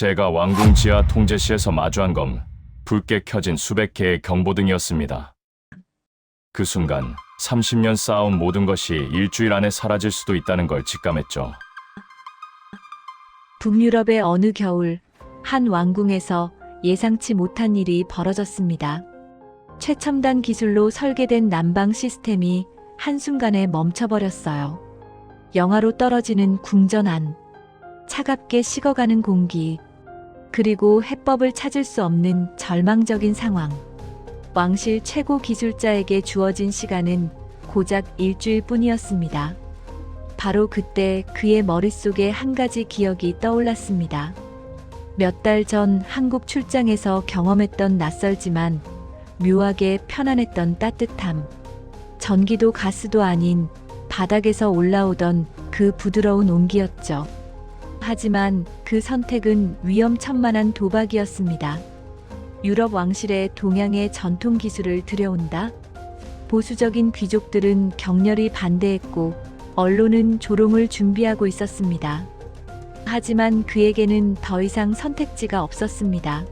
제가 왕궁 지하 통제시에서 마주한 건 붉게 켜진 수백 개의 경보등이었습니다. 그 순간 30년 쌓아온 모든 것이 일주일 안에 사라질 수도 있다는 걸 직감했죠. 북유럽의 어느 겨울 한 왕궁에서 예상치 못한 일이 벌어졌습니다. 최첨단 기술로 설계된 난방 시스템이 한순간에 멈춰버렸어요. 영하로 떨어지는 궁전 안, 차갑게 식어가는 공기, 그리고 해법을 찾을 수 없는 절망적인 상황. 왕실 최고 기술자에게 주어진 시간은 고작 일주일 뿐이었습니다. 바로 그때 그의 머릿속에 한 가지 기억이 떠올랐습니다. 몇 달 전 한국 출장에서 경험했던 낯설지만 묘하게 편안했던 따뜻함. 전기도 가스도 아닌 바닥에서 올라오던 그 부드러운 온기였죠. 하지만 그 선택은 위험천만한 도박이었습니다. 유럽 왕실의 동양의 전통 기술을 들여온다? 보수적인 귀족들은 격렬히 반대했고 언론은 조롱을 준비하고 있었습니다. 하지만 그에게는 더 이상 선택지가 없었습니다.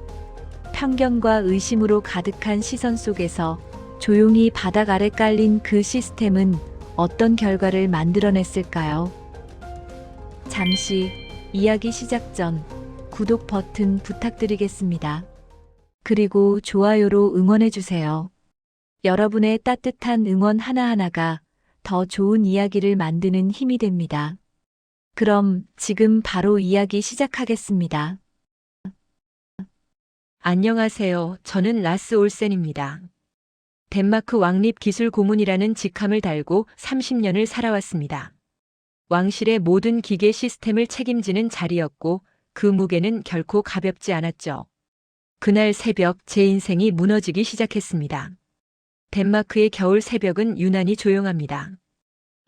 편견과 의심으로 가득한 시선 속에서 조용히 바닥 아래 깔린 그 시스템은 어떤 결과를 만들어냈을까요? 잠시 이야기 시작 전 구독 버튼 부탁드리겠습니다. 그리고 좋아요로 응원해주세요. 여러분의 따뜻한 응원 하나하나가 더 좋은 이야기를 만드는 힘이 됩니다. 그럼 지금 바로 이야기 시작하겠습니다. 안녕하세요. 저는 라스 올센입니다. 덴마크 왕립 기술 고문이라는 직함을 달고 30년을 살아왔습니다. 왕실의 모든 기계 시스템을 책임지는 자리였고 그 무게는 결코 가볍지 않았죠. 그날 새벽 제 인생이 무너지기 시작했습니다. 덴마크의 겨울 새벽은 유난히 조용합니다.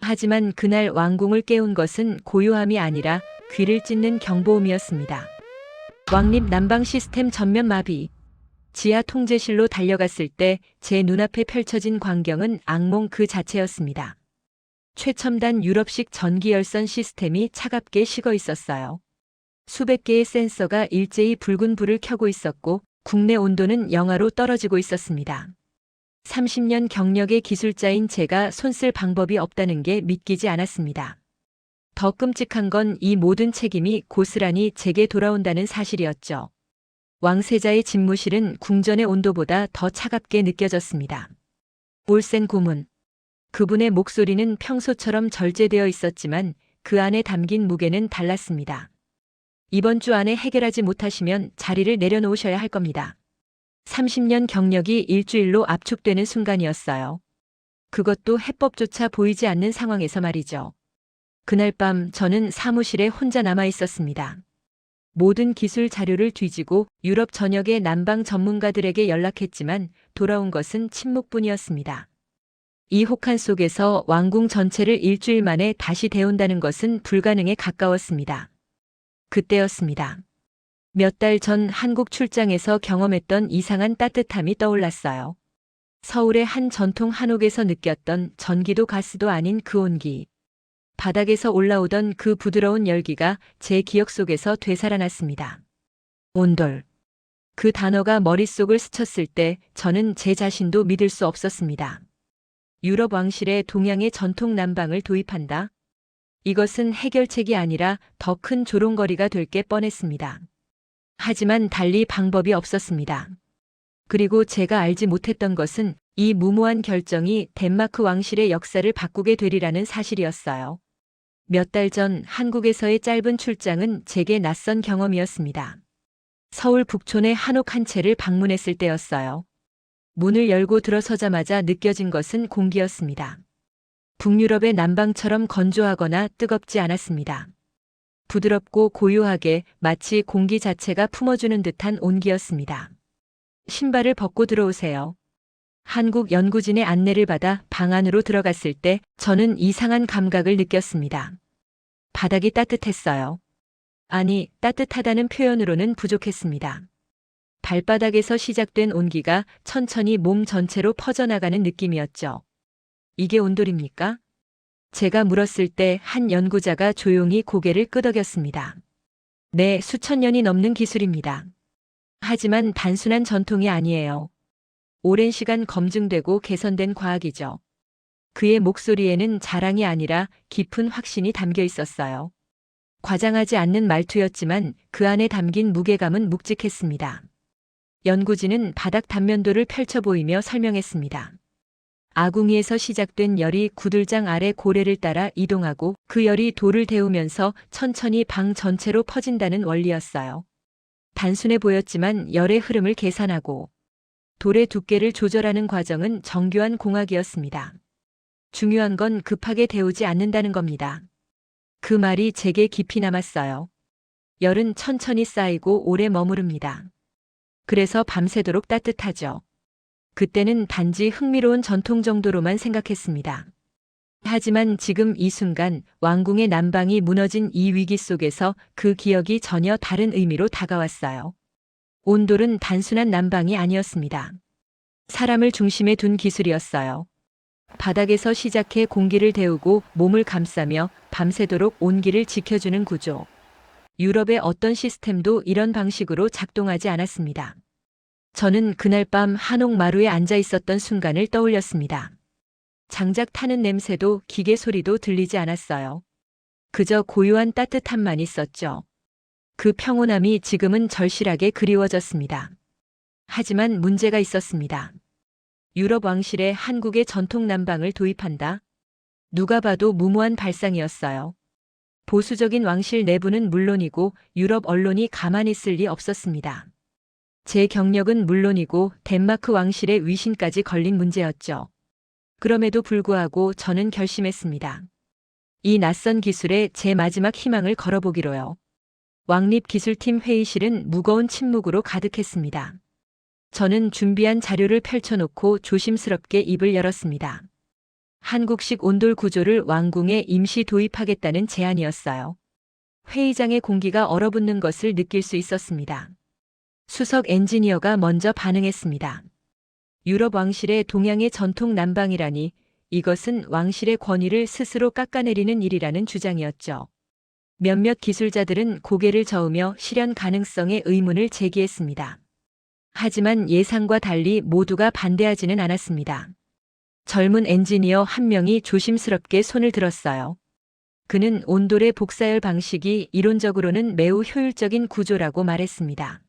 하지만 그날 왕궁을 깨운 것은 고요함이 아니라 귀를 찢는 경보음이었습니다. 왕립 난방 시스템 전면 마비. 지하 통제실로 달려갔을 때 제 눈앞에 펼쳐진 광경은 악몽 그 자체였습니다. 최첨단 유럽식 전기 열선 시스템이 차갑게 식어 있었어요. 수백 개의 센서가 일제히 붉은 불을 켜고 있었고 국내 온도는 영하로 떨어지고 있었습니다. 30년 경력의 기술자인 제가 손쓸 방법이 없다는 게 믿기지 않았습니다. 더 끔찍한 건 이 모든 책임이 고스란히 제게 돌아온다는 사실이었죠. 왕세자의 집무실은 궁전의 온도보다 더 차갑게 느껴졌습니다. 올센 고문. 그분의 목소리는 평소처럼 절제되어 있었지만 그 안에 담긴 무게는 달랐습니다. 이번 주 안에 해결하지 못하시면 자리를 내려놓으셔야 할 겁니다. 30년 경력이 일주일로 압축되는 순간이었어요. 그것도 해법조차 보이지 않는 상황에서 말이죠. 그날 밤 저는 사무실에 혼자 남아 있었습니다. 모든 기술 자료를 뒤지고 유럽 전역의 난방 전문가들에게 연락했지만 돌아온 것은 침묵뿐이었습니다. 이 혹한 속에서 왕궁 전체를 일주일 만에 다시 데운다는 것은 불가능에 가까웠습니다. 그때였습니다. 몇 달 전 한국 출장에서 경험했던 이상한 따뜻함이 떠올랐어요. 서울의 한 전통 한옥에서 느꼈던 전기도 가스도 아닌 그 온기. 바닥에서 올라오던 그 부드러운 열기가 제 기억 속에서 되살아났습니다. 온돌. 그 단어가 머릿속을 스쳤을 때 저는 제 자신도 믿을 수 없었습니다. 유럽 왕실의 동양의 전통 난방을 도입한다? 이것은 해결책이 아니라 더 큰 조롱거리가 될 게 뻔했습니다. 하지만 달리 방법이 없었습니다. 그리고 제가 알지 못했던 것은 이 무모한 결정이 덴마크 왕실의 역사를 바꾸게 되리라는 사실이었어요. 몇 달 전 한국에서의 짧은 출장은 제게 낯선 경험이었습니다. 서울 북촌의 한옥 한 채를 방문했을 때였어요. 문을 열고 들어서자마자 느껴진 것은 공기였습니다. 북유럽의 난방처럼 건조하거나 뜨겁지 않았습니다. 부드럽고 고요하게 마치 공기 자체가 품어주는 듯한 온기였습니다. 신발을 벗고 들어오세요. 한국 연구진의 안내를 받아 방 안으로 들어갔을 때 저는 이상한 감각을 느꼈습니다. 바닥이 따뜻했어요. 아니, 따뜻하다는 표현으로는 부족했습니다. 발바닥에서 시작된 온기가 천천히 몸 전체로 퍼져나가는 느낌이었죠. 이게 온돌입니까? 제가 물었을 때 한 연구자가 조용히 고개를 끄덕였습니다. 네, 수천 년이 넘는 기술입니다. 하지만 단순한 전통이 아니에요. 오랜 시간 검증되고 개선된 과학이죠. 그의 목소리에는 자랑이 아니라 깊은 확신이 담겨 있었어요. 과장하지 않는 말투였지만 그 안에 담긴 무게감은 묵직했습니다. 연구진은 바닥 단면도를 펼쳐 보이며 설명했습니다. 아궁이에서 시작된 열이 구들장 아래 고래를 따라 이동하고 그 열이 돌을 데우면서 천천히 방 전체로 퍼진다는 원리였어요. 단순해 보였지만 열의 흐름을 계산하고 돌의 두께를 조절하는 과정은 정교한 공학이었습니다. 중요한 건 급하게 데우지 않는다는 겁니다. 그 말이 제게 깊이 남았어요. 열은 천천히 쌓이고 오래 머무릅니다. 그래서 밤새도록 따뜻하죠. 그때는 단지 흥미로운 전통 정도로만 생각했습니다. 하지만 지금 이 순간 왕궁의 난방이 무너진 이 위기 속에서 그 기억이 전혀 다른 의미로 다가왔어요. 온돌은 단순한 난방이 아니었습니다. 사람을 중심에 둔 기술이었어요. 바닥에서 시작해 공기를 데우고 몸을 감싸며 밤새도록 온기를 지켜주는 구조. 유럽의 어떤 시스템도 이런 방식으로 작동하지 않았습니다. 저는 그날 밤 한옥 마루에 앉아 있었던 순간을 떠올렸습니다. 장작 타는 냄새도 기계 소리도 들리지 않았어요. 그저 고요한 따뜻함만 있었죠. 그 평온함이 지금은 절실하게 그리워졌습니다. 하지만 문제가 있었습니다. 유럽 왕실에 한국의 전통 난방을 도입한다. 누가 봐도 무모한 발상이었어요. 보수적인 왕실 내부는 물론이고 유럽 언론이 가만히 있을 리 없었습니다. 제 경력은 물론이고 덴마크 왕실의 위신까지 걸린 문제였죠. 그럼에도 불구하고 저는 결심했습니다. 이 낯선 기술에 제 마지막 희망을 걸어보기로요. 왕립 기술팀 회의실은 무거운 침묵으로 가득했습니다. 저는 준비한 자료를 펼쳐놓고 조심스럽게 입을 열었습니다. 한국식 온돌 구조를 왕궁에 임시 도입하겠다는 제안이었어요. 회의장의 공기가 얼어붙는 것을 느낄 수 있었습니다. 수석 엔지니어가 먼저 반응했습니다. 유럽 왕실의 동양의 전통 난방이라니 이것은 왕실의 권위를 스스로 깎아내리는 일이라는 주장이었죠. 몇몇 기술자들은 고개를 저으며 실현 가능성의 의문을 제기했습니다. 하지만 예상과 달리 모두가 반대하지는 않았습니다. 젊은 엔지니어 한 명이 조심스럽게 손을 들었어요. 그는 온돌의 복사열 방식이 이론적으로는 매우 효율적인 구조라고 말했습니다.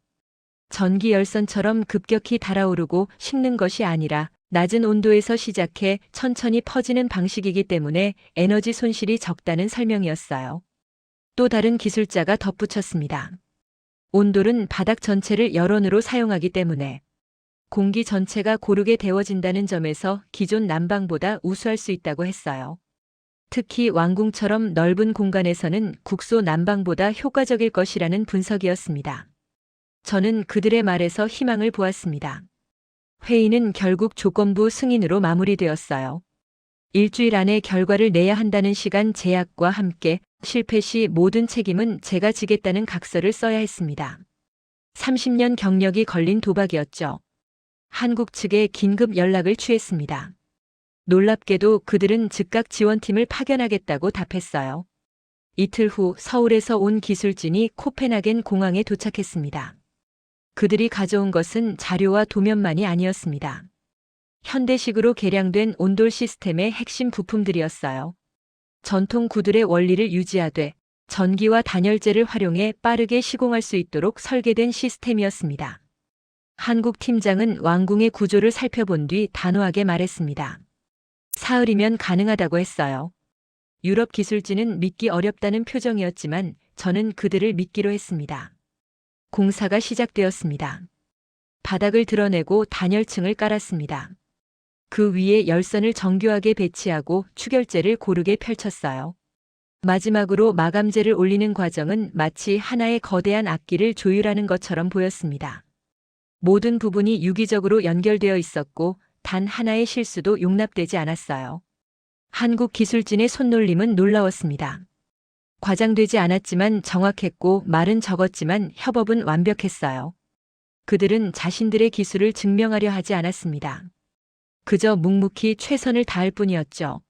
전기 열선처럼 급격히 달아오르고 식는 것이 아니라 낮은 온도에서 시작해 천천히 퍼지는 방식이기 때문에 에너지 손실이 적다는 설명이었어요. 또 다른 기술자가 덧붙였습니다. 온돌은 바닥 전체를 열원으로 사용하기 때문에 공기 전체가 고르게 데워진다는 점에서 기존 난방보다 우수할 수 있다고 했어요. 특히 왕궁처럼 넓은 공간에서는 국소 난방보다 효과적일 것이라는 분석이었습니다. 저는 그들의 말에서 희망을 보았습니다. 회의는 결국 조건부 승인으로 마무리되었어요. 일주일 안에 결과를 내야 한다는 시간 제약과 함께 실패 시 모든 책임은 제가 지겠다는 각서를 써야 했습니다. 30년 경력이 걸린 도박이었죠. 한국 측에 긴급 연락을 취했습니다. 놀랍게도 그들은 즉각 지원팀을 파견하겠다고 답했어요. 이틀 후 서울에서 온 기술진이 코펜하겐 공항에 도착했습니다. 그들이 가져온 것은 자료와 도면만이 아니었습니다. 현대식으로 개량된 온돌 시스템의 핵심 부품들이었어요. 전통 구들의 원리를 유지하되 전기와 단열재를 활용해 빠르게 시공할 수 있도록 설계된 시스템이었습니다. 한국 팀장은 왕궁의 구조를 살펴본 뒤 단호하게 말했습니다. 사흘이면 가능하다고 했어요. 유럽 기술진은 믿기 어렵다는 표정이었지만 저는 그들을 믿기로 했습니다. 공사가 시작되었습니다. 바닥을 드러내고 단열층을 깔았습니다. 그 위에 열선을 정교하게 배치하고 추결제를 고르게 펼쳤어요. 마지막으로 마감재를 올리는 과정은 마치 하나의 거대한 악기를 조율하는 것처럼 보였습니다. 모든 부분이 유기적으로 연결되어 있었고 단 하나의 실수도 용납되지 않았어요. 한국 기술진의 손놀림은 놀라웠습니다. 과장되지 않았지만 정확했고 말은 적었지만 협업은 완벽했어요. 그들은 자신들의 기술을 증명하려 하지 않았습니다. 그저 묵묵히 최선을 다할 뿐이었죠.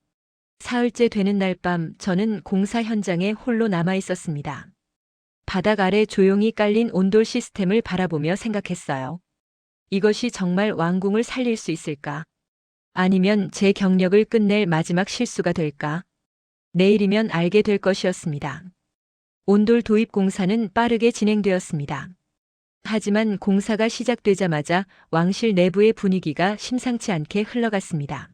사흘째 되는 날 밤 저는 공사 현장에 홀로 남아 있었습니다. 바닥 아래 조용히 깔린 온돌 시스템을 바라보며 생각했어요. 이것이 정말 왕궁을 살릴 수 있을까? 아니면 제 경력을 끝낼 마지막 실수가 될까? 내일이면 알게 될 것이었습니다. 온돌 도입 공사는 빠르게 진행되었습니다. 하지만 공사가 시작되자마자 왕실 내부의 분위기가 심상치 않게 흘러갔습니다.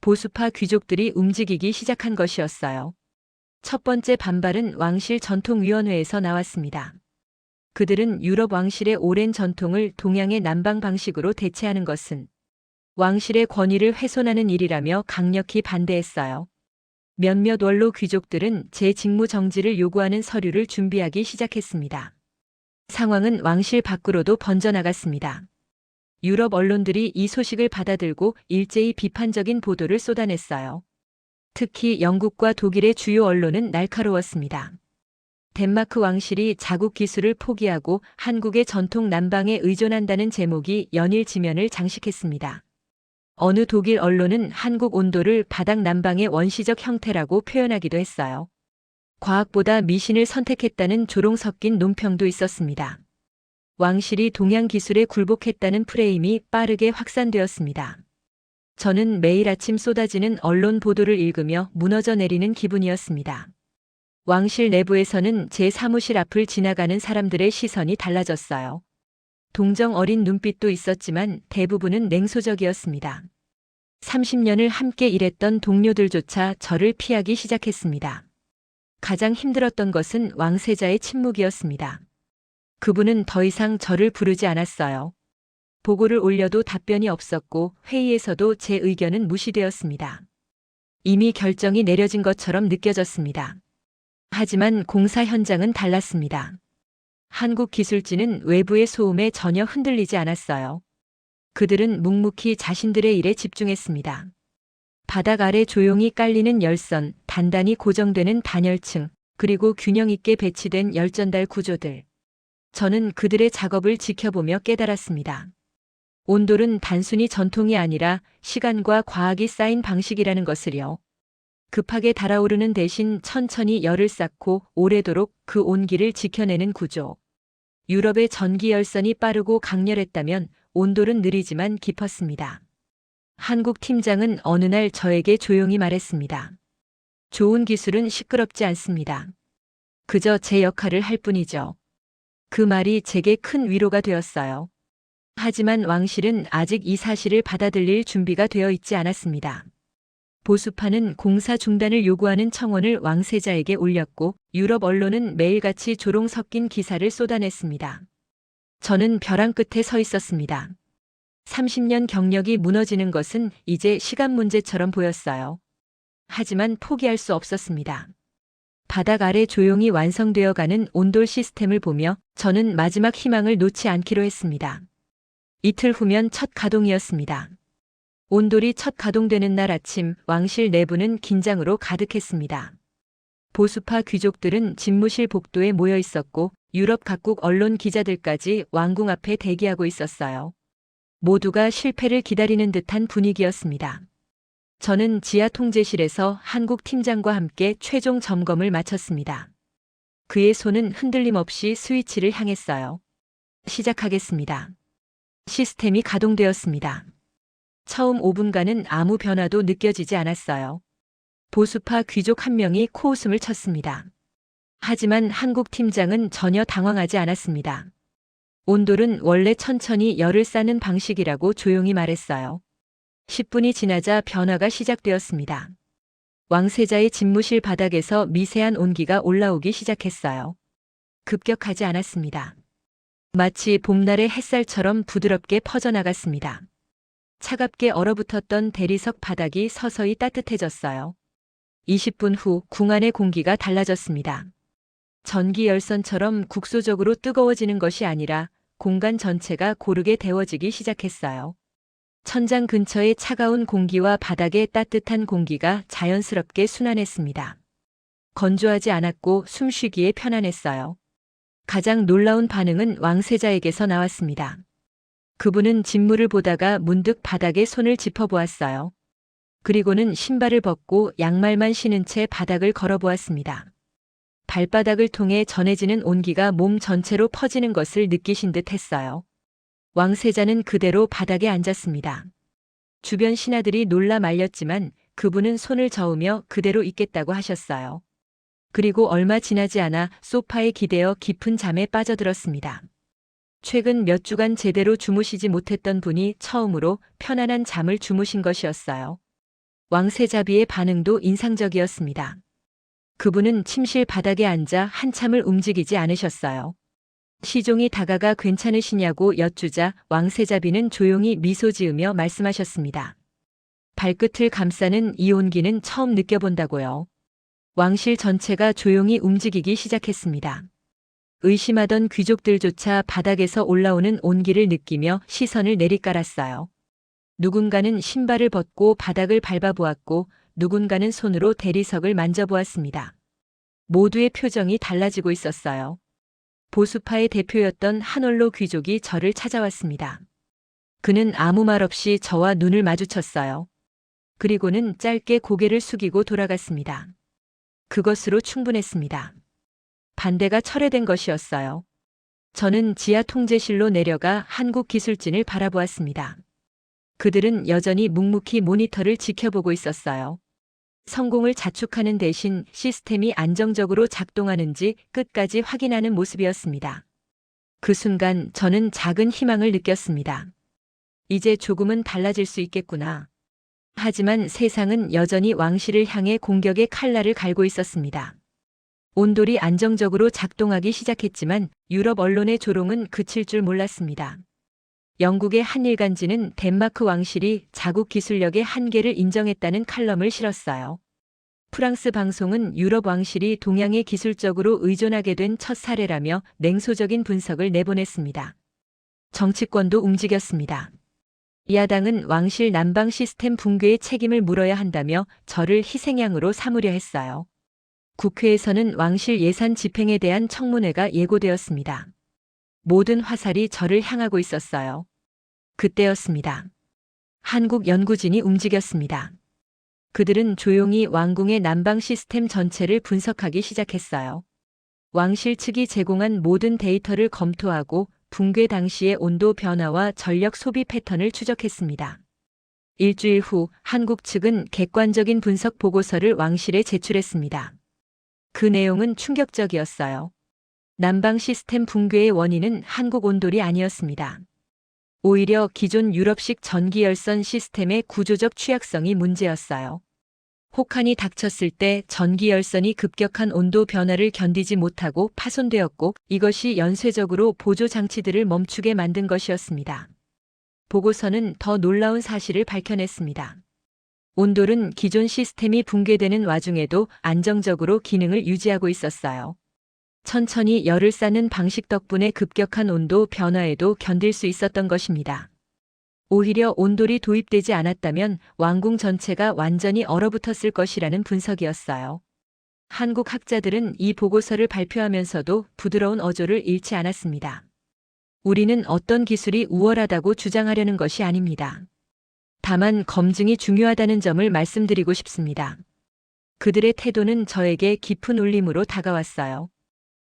보수파 귀족들이 움직이기 시작한 것이었어요. 첫 번째 반발은 왕실 전통위원회에서 나왔습니다. 그들은 유럽 왕실의 오랜 전통을 동양의 남방 방식으로 대체하는 것은 왕실의 권위를 훼손하는 일이라며 강력히 반대했어요. 몇몇 원로 귀족들은 제 직무 정지를 요구하는 서류를 준비하기 시작했습니다. 상황은 왕실 밖으로도 번져나갔습니다. 유럽 언론들이 이 소식을 받아들고 일제히 비판적인 보도를 쏟아냈어요. 특히 영국과 독일의 주요 언론은 날카로웠습니다. 덴마크 왕실이 자국 기술을 포기하고 한국의 전통 남방에 의존한다는 제목이 연일 지면을 장식했습니다. 어느 독일 언론은 한국 온도를 바닥 남방의 원시적 형태라고 표현하기도 했어요. 과학보다 미신을 선택했다는 조롱 섞인 논평도 있었습니다. 왕실이 동양 기술에 굴복했다는 프레임이 빠르게 확산되었습니다. 저는 매일 아침 쏟아지는 언론 보도를 읽으며 무너져 내리는 기분이었습니다. 왕실 내부에서는 제 사무실 앞을 지나가는 사람들의 시선이 달라졌어요. 동정 어린 눈빛도 있었지만 대부분은 냉소적이었습니다. 30년을 함께 일했던 동료들조차 저를 피하기 시작했습니다. 가장 힘들었던 것은 왕세자의 침묵이었습니다. 그분은 더 이상 저를 부르지 않았어요. 보고를 올려도 답변이 없었고 회의에서도 제 의견은 무시되었습니다. 이미 결정이 내려진 것처럼 느껴졌습니다. 하지만 공사 현장은 달랐습니다. 한국 기술진은 외부의 소음에 전혀 흔들리지 않았어요. 그들은 묵묵히 자신들의 일에 집중했습니다. 바닥 아래 조용히 깔리는 열선, 단단히 고정되는 단열층, 그리고 균형 있게 배치된 열전달 구조들. 저는 그들의 작업을 지켜보며 깨달았습니다. 온돌은 단순히 전통이 아니라 시간과 과학이 쌓인 방식이라는 것을요. 급하게 달아오르는 대신 천천히 열을 쌓고 오래도록 그 온기를 지켜내는 구조. 유럽의 전기 열선이 빠르고 강렬했다면 온돌은 느리지만 깊었습니다. 한국 팀장은 어느 날 저에게 조용히 말했습니다. 좋은 기술은 시끄럽지 않습니다. 그저 제 역할을 할 뿐이죠. 그 말이 제게 큰 위로가 되었어요. 하지만 왕실은 아직 이 사실을 받아들일 준비가 되어 있지 않았습니다. 보수파는 공사 중단을 요구하는 청원을 왕세자에게 올렸고 유럽 언론은 매일같이 조롱 섞인 기사를 쏟아냈습니다. 저는 벼랑 끝에 서 있었습니다. 30년 경력이 무너지는 것은 이제 시간 문제처럼 보였어요. 하지만 포기할 수 없었습니다. 바닥 아래 조용히 완성되어 가는 온돌 시스템을 보며 저는 마지막 희망을 놓지 않기로 했습니다. 이틀 후면 첫 가동이었습니다. 온돌이 첫 가동되는 날 아침 왕실 내부는 긴장으로 가득했습니다. 보수파 귀족들은 집무실 복도에 모여 있었고 유럽 각국 언론 기자들까지 왕궁 앞에 대기하고 있었어요. 모두가 실패를 기다리는 듯한 분위기였습니다. 저는 지하 통제실에서 한국 팀장과 함께 최종 점검을 마쳤습니다. 그의 손은 흔들림 없이 스위치를 향했어요. 시작하겠습니다. 시스템이 가동되었습니다. 처음 5분간은 아무 변화도 느껴지지 않았어요. 보수파 귀족 한 명이 코웃음을 쳤습니다. 하지만 한국 팀장은 전혀 당황하지 않았습니다. 온돌은 원래 천천히 열을 쌓는 방식이라고 조용히 말했어요. 10분이 지나자 변화가 시작되었습니다. 왕세자의 집무실 바닥에서 미세한 온기가 올라오기 시작했어요. 급격하지 않았습니다. 마치 봄날의 햇살처럼 부드럽게 퍼져나갔습니다. 차갑게 얼어붙었던 대리석 바닥이 서서히 따뜻해졌어요. 20분 후 궁 안의 공기가 달라졌습니다. 전기 열선처럼 국소적으로 뜨거워지는 것이 아니라 공간 전체가 고르게 데워지기 시작했어요. 천장 근처의 차가운 공기와 바닥의 따뜻한 공기가 자연스럽게 순환했습니다. 건조하지 않았고 숨쉬기에 편안했어요. 가장 놀라운 반응은 왕세자에게서 나왔습니다. 그분은 진물을 보다가 문득 바닥에 손을 짚어보았어요. 그리고는 신발을 벗고 양말만 신은 채 바닥을 걸어보았습니다. 발바닥을 통해 전해지는 온기가 몸 전체로 퍼지는 것을 느끼신 듯 했어요. 왕세자는 그대로 바닥에 앉았습니다. 주변 신하들이 놀라 말렸지만 그분은 손을 저으며 그대로 있겠다고 하셨어요. 그리고 얼마 지나지 않아 소파에 기대어 깊은 잠에 빠져들었습니다. 최근 몇 주간 제대로 주무시지 못했던 분이 처음으로 편안한 잠을 주무신 것이었어요. 왕세자비의 반응도 인상적이었습니다. 그분은 침실 바닥에 앉아 한참을 움직이지 않으셨어요. 시종이 다가가 괜찮으시냐고 여쭈자 왕세자비는 조용히 미소 지으며 말씀하셨습니다. 발끝을 감싸는 이 온기는 처음 느껴본다고요. 왕실 전체가 조용히 움직이기 시작했습니다. 의심하던 귀족들조차 바닥에서 올라오는 온기를 느끼며 시선을 내리깔았어요. 누군가는 신발을 벗고 바닥을 밟아보았고 누군가는 손으로 대리석을 만져보았습니다. 모두의 표정이 달라지고 있었어요. 보수파의 대표였던 한올로 귀족이 저를 찾아왔습니다. 그는 아무 말 없이 저와 눈을 마주쳤어요. 그리고는 짧게 고개를 숙이고 돌아갔습니다. 그것으로 충분했습니다. 반대가 철회된 것이었어요. 저는 지하 통제실로 내려가 한국 기술진을 바라보았습니다. 그들은 여전히 묵묵히 모니터를 지켜보고 있었어요. 성공을 자축하는 대신 시스템이 안정적으로 작동하는지 끝까지 확인하는 모습이었습니다. 그 순간 저는 작은 희망을 느꼈습니다. 이제 조금은 달라질 수 있겠구나. 하지만 세상은 여전히 왕실을 향해 공격의 칼날을 갈고 있었습니다. 온돌이 안정적으로 작동하기 시작했지만 유럽 언론의 조롱은 그칠 줄 몰랐습니다. 영국의 한 일간지는 덴마크 왕실이 자국 기술력의 한계를 인정했다는 칼럼을 실었어요. 프랑스 방송은 유럽 왕실이 동양에 기술적으로 의존하게 된 첫 사례라며 냉소적인 분석을 내보냈습니다. 정치권도 움직였습니다. 야당은 왕실 난방 시스템 붕괴의 책임을 물어야 한다며 저를 희생양으로 삼으려 했어요. 국회에서는 왕실 예산 집행에 대한 청문회가 예고되었습니다. 모든 화살이 저를 향하고 있었어요. 그때였습니다. 한국 연구진이 움직였습니다. 그들은 조용히 왕궁의 난방 시스템 전체를 분석하기 시작했어요. 왕실 측이 제공한 모든 데이터를 검토하고 붕괴 당시의 온도 변화와 전력 소비 패턴을 추적했습니다. 일주일 후 한국 측은 객관적인 분석 보고서를 왕실에 제출했습니다. 그 내용은 충격적이었어요. 난방 시스템 붕괴의 원인은 한국 온돌이 아니었습니다. 오히려 기존 유럽식 전기 열선 시스템의 구조적 취약성이 문제였어요. 혹한이 닥쳤을 때 전기 열선이 급격한 온도 변화를 견디지 못하고 파손되었고 이것이 연쇄적으로 보조 장치들을 멈추게 만든 것이었습니다. 보고서는 더 놀라운 사실을 밝혀냈습니다. 온돌은 기존 시스템이 붕괴되는 와중에도 안정적으로 기능을 유지하고 있었어요. 천천히 열을 쌓는 방식 덕분에 급격한 온도 변화에도 견딜 수 있었던 것입니다. 오히려 온돌이 도입되지 않았다면 왕궁 전체가 완전히 얼어붙었을 것이라는 분석이었어요. 한국 학자들은 이 보고서를 발표하면서도 부드러운 어조를 잃지 않았습니다. 우리는 어떤 기술이 우월하다고 주장하려는 것이 아닙니다. 다만 검증이 중요하다는 점을 말씀드리고 싶습니다. 그들의 태도는 저에게 깊은 울림으로 다가왔어요.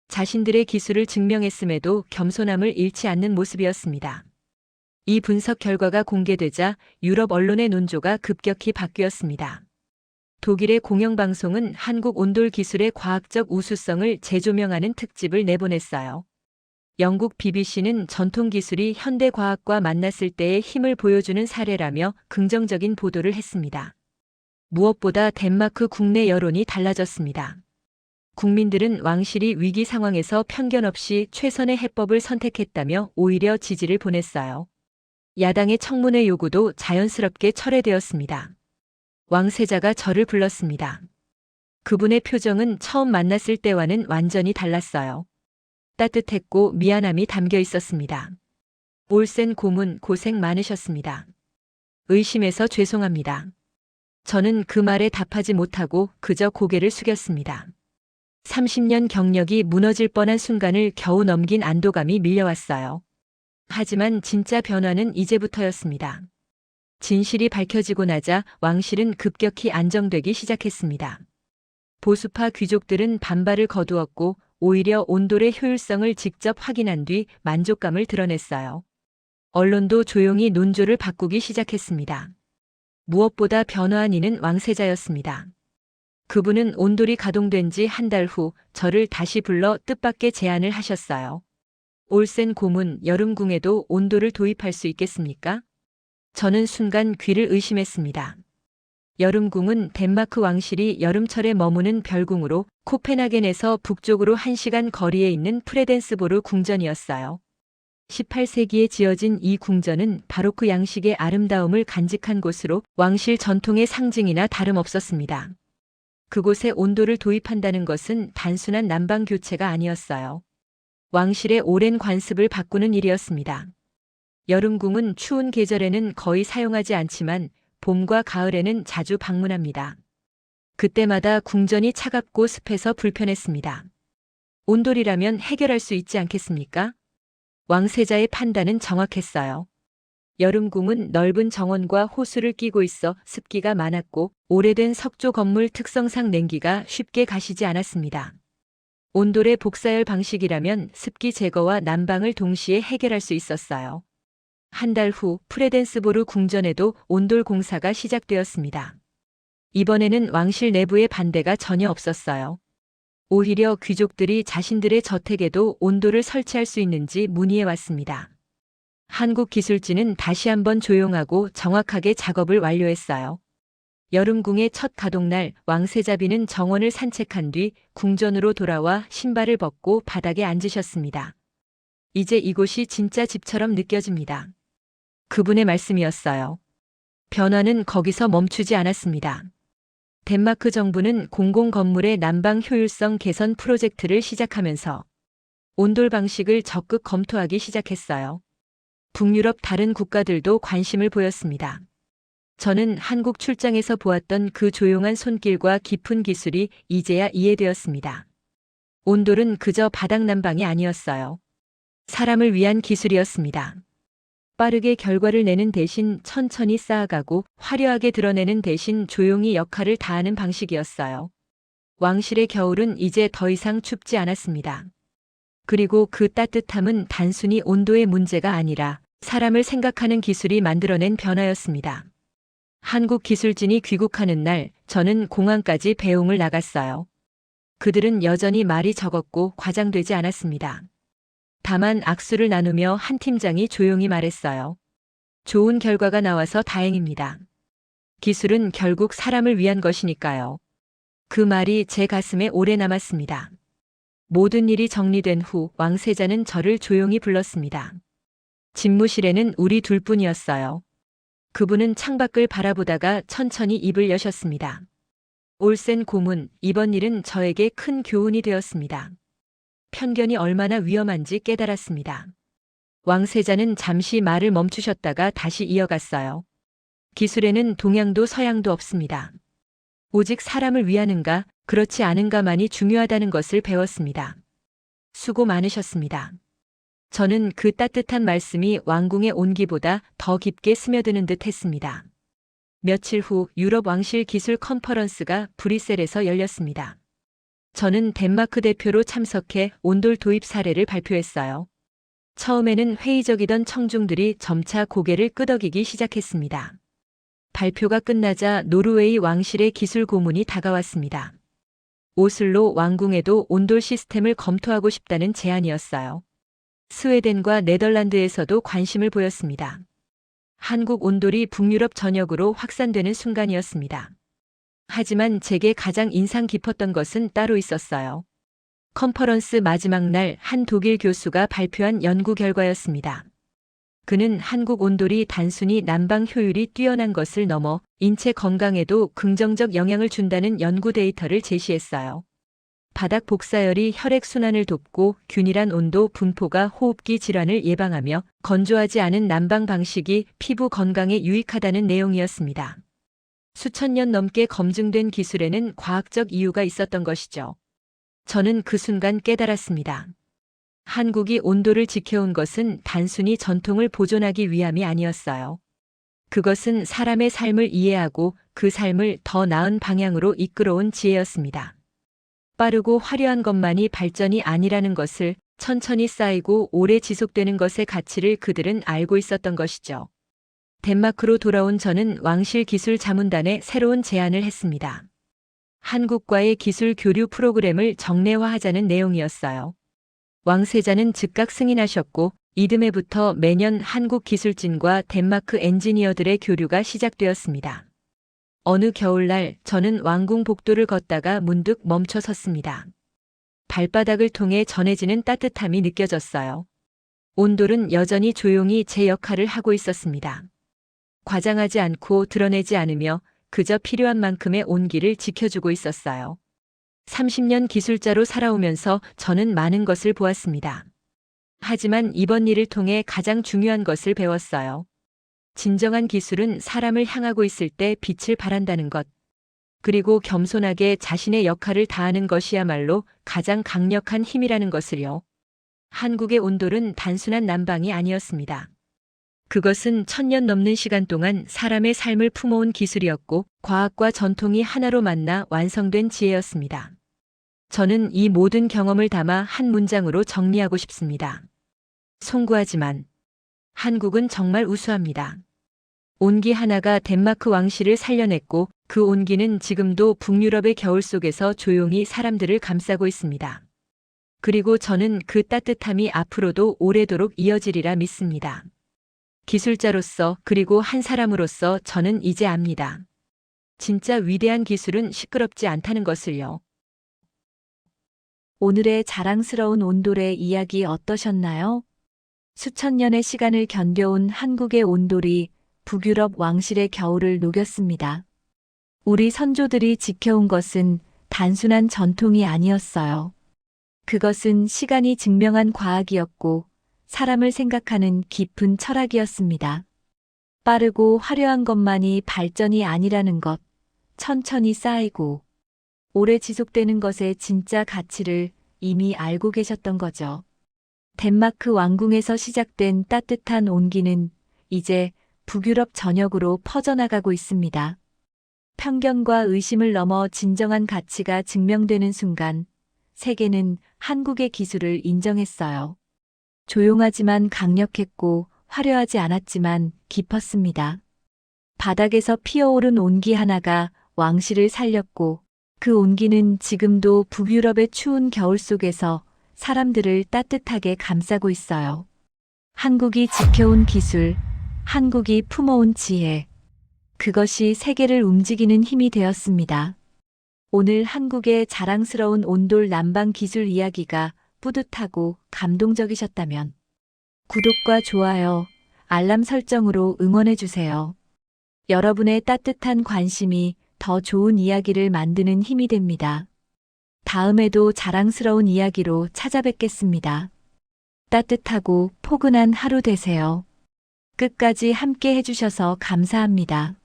자신들의 기술을 증명했음에도 겸손함을 잃지 않는 모습이었습니다. 이 분석 결과가 공개되자 유럽 언론의 논조가 급격히 바뀌었습니다. 독일의 공영방송은 한국 온돌 기술의 과학적 우수성을 재조명하는 특집을 내보냈어요. 영국 BBC는 전통 기술이 현대 과학과 만났을 때의 힘을 보여주는 사례라며 긍정적인 보도를 했습니다. 무엇보다 덴마크 국내 여론이 달라졌습니다. 국민들은 왕실이 위기 상황에서 편견 없이 최선의 해법을 선택했다며 오히려 지지를 보냈어요. 야당의 청문회 요구도 자연스럽게 철회되었습니다. 왕세자가 저를 불렀습니다. 그분의 표정은 처음 만났을 때와는 완전히 달랐어요. 따뜻했고 미안함이 담겨 있었습니다. 올센 고문 고생 많으셨습니다. 의심해서 죄송합니다. 저는 그 말에 답하지 못하고 그저 고개를 숙였습니다. 30년 경력이 무너질 뻔한 순간을 겨우 넘긴 안도감이 밀려왔어요. 하지만 진짜 변화는 이제부터였습니다. 진실이 밝혀지고 나자 왕실은 급격히 안정되기 시작했습니다. 보수파 귀족들은 반발을 거두었고 오히려 온돌의 효율성을 직접 확인한 뒤 만족감을 드러냈어요. 언론도 조용히 논조를 바꾸기 시작했습니다. 무엇보다 변화한 이는 왕세자였습니다. 그분은 온돌이 가동된 지 한 달 후 저를 다시 불러 뜻밖의 제안을 하셨어요. 올센 고문 여름궁에도 온돌을 도입할 수 있겠습니까? 저는 순간 귀를 의심했습니다. 여름궁은 덴마크 왕실이 여름철에 머무는 별궁으로 코펜하겐에서 북쪽으로 1시간 거리에 있는 프레덴스보르 궁전이었어요. 18세기에 지어진 이 궁전은 바로크 양식의 아름다움을 간직한 곳으로 왕실 전통의 상징이나 다름없었습니다. 그곳에 온도를 도입한다는 것은 단순한 난방 교체가 아니었어요. 왕실의 오랜 관습을 바꾸는 일이었습니다. 여름궁은 추운 계절에는 거의 사용하지 않지만 봄과 가을에는 자주 방문합니다. 그때마다 궁전이 차갑고 습해서 불편했습니다. 온돌이라면 해결할 수 있지 않겠습니까? 왕세자의 판단은 정확했어요. 여름궁은 넓은 정원과 호수를 끼고 있어 습기가 많았고 오래된 석조 건물 특성상 냉기가 쉽게 가시지 않았습니다. 온돌의 복사열 방식이라면 습기 제거와 난방을 동시에 해결할 수 있었어요. 한 달 후 프레덴스보르 궁전에도 온돌 공사가 시작되었습니다. 이번에는 왕실 내부의 반대가 전혀 없었어요. 오히려 귀족들이 자신들의 저택에도 온돌을 설치할 수 있는지 문의해 왔습니다. 한국 기술진은 다시 한번 조용하고 정확하게 작업을 완료했어요. 여름궁의 첫 가동날 왕세자비는 정원을 산책한 뒤 궁전으로 돌아와 신발을 벗고 바닥에 앉으셨습니다. 이제 이곳이 진짜 집처럼 느껴집니다. 그분의 말씀이었어요. 변화는 거기서 멈추지 않았습니다. 덴마크 정부는 공공 건물의 난방 효율성 개선 프로젝트를 시작하면서 온돌 방식을 적극 검토하기 시작했어요. 북유럽 다른 국가들도 관심을 보였습니다. 저는 한국 출장에서 보았던 그 조용한 손길과 깊은 기술이 이제야 이해되었습니다. 온돌은 그저 바닥 난방이 아니었어요. 사람을 위한 기술이었습니다. 빠르게 결과를 내는 대신 천천히 쌓아가고 화려하게 드러내는 대신 조용히 역할을 다하는 방식이었어요. 왕실의 겨울은 이제 더 이상 춥지 않았습니다. 그리고 그 따뜻함은 단순히 온도의 문제가 아니라 사람을 생각하는 기술이 만들어낸 변화였습니다. 한국 기술진이 귀국하는 날 저는 공항까지 배웅을 나갔어요. 그들은 여전히 말이 적었고 과장되지 않았습니다. 다만 악수를 나누며 한 팀장이 조용히 말했어요. 좋은 결과가 나와서 다행입니다. 기술은 결국 사람을 위한 것이니까요. 그 말이 제 가슴에 오래 남았습니다. 모든 일이 정리된 후 왕세자는 저를 조용히 불렀습니다. 집무실에는 우리 둘뿐이었어요. 그분은 창밖을 바라보다가 천천히 입을 여셨습니다. 올센 고문, 이번 일은 저에게 큰 교훈이 되었습니다. 편견이 얼마나 위험한지 깨달았습니다. 왕세자는 잠시 말을 멈추셨다가 다시 이어갔어요. 기술에는 동양도 서양도 없습니다. 오직 사람을 위하는가, 그렇지 않은가만이 중요하다는 것을 배웠습니다. 수고 많으셨습니다. 저는 그 따뜻한 말씀이 왕궁의 온기보다 더 깊게 스며드는 듯 했습니다. 며칠 후 유럽 왕실 기술 컨퍼런스가 브뤼셀에서 열렸습니다. 저는 덴마크 대표로 참석해 온돌 도입 사례를 발표했어요. 처음에는 회의적이던 청중들이 점차 고개를 끄덕이기 시작했습니다. 발표가 끝나자 노르웨이 왕실의 기술 고문이 다가왔습니다. 오슬로 왕궁에도 온돌 시스템을 검토하고 싶다는 제안이었어요. 스웨덴과 네덜란드에서도 관심을 보였습니다. 한국 온돌이 북유럽 전역으로 확산되는 순간이었습니다. 하지만 제게 가장 인상 깊었던 것은 따로 있었어요. 컨퍼런스 마지막 날 한 독일 교수가 발표한 연구 결과였습니다. 그는 한국 온돌이 단순히 난방 효율이 뛰어난 것을 넘어 인체 건강에도 긍정적 영향을 준다는 연구 데이터를 제시했어요. 바닥 복사열이 혈액순환을 돕고 균일한 온도 분포가 호흡기 질환을 예방하며 건조하지 않은 난방 방식이 피부 건강에 유익하다는 내용이었습니다. 수천 년 넘게 검증된 기술에는 과학적 이유가 있었던 것이죠. 저는 그 순간 깨달았습니다. 한국이 온도를 지켜온 것은 단순히 전통을 보존하기 위함이 아니었어요. 그것은 사람의 삶을 이해하고 그 삶을 더 나은 방향으로 이끌어온 지혜였습니다. 빠르고 화려한 것만이 발전이 아니라는 것을 천천히 쌓이고 오래 지속되는 것의 가치를 그들은 알고 있었던 것이죠. 덴마크로 돌아온 저는 왕실 기술 자문단에 새로운 제안을 했습니다. 한국과의 기술 교류 프로그램을 정례화하자는 내용이었어요. 왕세자는 즉각 승인하셨고 이듬해부터 매년 한국 기술진과 덴마크 엔지니어들의 교류가 시작되었습니다. 어느 겨울날 저는 왕궁 복도를 걷다가 문득 멈춰 섰습니다. 발바닥을 통해 전해지는 따뜻함이 느껴졌어요. 온돌은 여전히 조용히 제 역할을 하고 있었습니다. 과장하지 않고 드러내지 않으며 그저 필요한 만큼의 온기를 지켜주고 있었어요. 30년 기술자로 살아오면서 저는 많은 것을 보았습니다. 하지만 이번 일을 통해 가장 중요한 것을 배웠어요. 진정한 기술은 사람을 향하고 있을 때 빛을 발한다는 것. 그리고 겸손하게 자신의 역할을 다하는 것이야말로 가장 강력한 힘이라는 것을요. 한국의 온돌은 단순한 난방이 아니었습니다. 그것은 천년 넘는 시간 동안 사람의 삶을 품어온 기술이었고 과학과 전통이 하나로 만나 완성된 지혜였습니다. 저는 이 모든 경험을 담아 한 문장으로 정리하고 싶습니다. 송구하지만 한국은 정말 우수합니다. 온기 하나가 덴마크 왕실을 살려냈고 그 온기는 지금도 북유럽의 겨울 속에서 조용히 사람들을 감싸고 있습니다. 그리고 저는 그 따뜻함이 앞으로도 오래도록 이어지리라 믿습니다. 기술자로서 그리고 한 사람으로서 저는 이제 압니다. 진짜 위대한 기술은 시끄럽지 않다는 것을요. 오늘의 자랑스러운 온돌의 이야기 어떠셨나요? 수천 년의 시간을 견뎌온 한국의 온돌이 북유럽 왕실의 겨울을 녹였습니다. 우리 선조들이 지켜온 것은 단순한 전통이 아니었어요. 그것은 시간이 증명한 과학이었고 사람을 생각하는 깊은 철학이었습니다. 빠르고 화려한 것만이 발전이 아니라는 것, 천천히 쌓이고 오래 지속되는 것의 진짜 가치를 이미 알고 계셨던 거죠. 덴마크 왕궁에서 시작된 따뜻한 온기는 이제 북유럽 전역으로 퍼져나가고 있습니다. 편견과 의심을 넘어 진정한 가치가 증명되는 순간 세계는 한국의 기술을 인정했어요. 조용하지만 강력했고 화려하지 않았지만 깊었습니다. 바닥에서 피어오른 온기 하나가 왕실을 살렸고 그 온기는 지금도 북유럽의 추운 겨울 속에서 사람들을 따뜻하게 감싸고 있어요. 한국이 지켜온 기술, 한국이 품어온 지혜. 그것이 세계를 움직이는 힘이 되었습니다. 오늘 한국의 자랑스러운 온돌 난방 기술 이야기가 뿌듯하고 감동적이셨다면 구독과 좋아요, 알람 설정으로 응원해주세요. 여러분의 따뜻한 관심이 더 좋은 이야기를 만드는 힘이 됩니다. 다음에도 자랑스러운 이야기로 찾아뵙겠습니다. 따뜻하고 포근한 하루 되세요. 끝까지 함께 해주셔서 감사합니다.